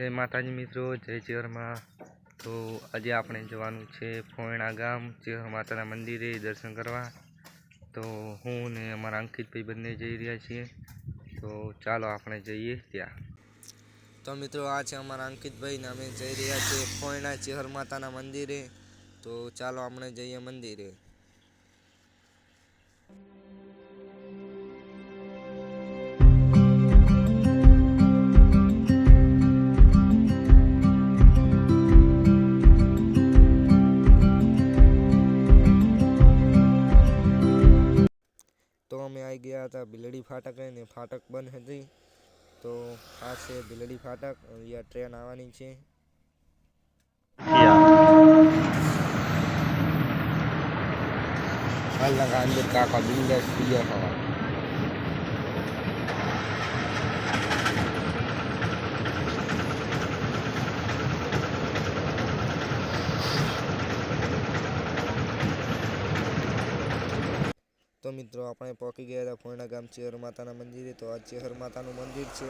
જય માતાજી મિત્રો, જય ચેહરમાં તો આજે આપણે જવાનું છે ફોયણા ગામ ચેહર માતાના મંદિરે દર્શન કરવા. તો હું ને અમારા અંકિતભાઈ બંને જઈ રહ્યા છીએ. તો ચાલો આપણે જઈએ ત્યાં. તો મિત્રો, આ છે અમારા અંકિતભાઈ ને અમે જઈ રહ્યા છીએ ફોયણા ચેહર માતાના મંદિરે. તો ચાલો આપણે જઈએ મંદિરે. તો અમે આવી ગયા હતા બિલડી ફાટક ને ફાટક બંધ હતી. તો આ છે બિલડી ફાટક. અહીંયા ટ્રેન આવવાની છે. હાલ લગા અંદર કાકા બિલ્ડર પીયા થવા તો મિત્રો, આપણે પહોંચી ગયા હતા ફોયણા ગામ ચેહર માતાના મંદિરે. તો આ ચેહર માતાનું મંદિર છે.